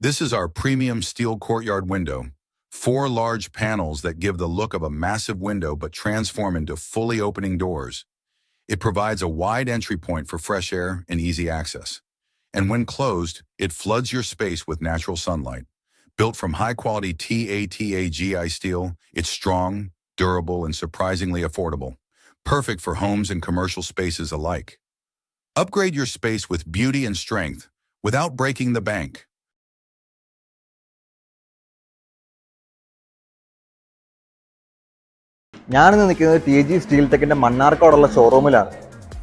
This is our premium steel courtyard window, four large panels that give the look of a massive window but transform into fully opening doors. It provides a wide entry point for fresh air and easy access. And when closed, it floods your space with natural sunlight. Built from high-quality TATAGI steel, it's strong, durable, and surprisingly affordable. Perfect for homes and commercial spaces alike. Upgrade your space with beauty and strength without breaking the bank. ഞാനിന്ന് നിൽക്കുന്നത് T G steel ടെക്കിൻ്റെ മണ്ണാർക്കോടുള്ള ഷോറൂമിലാണ്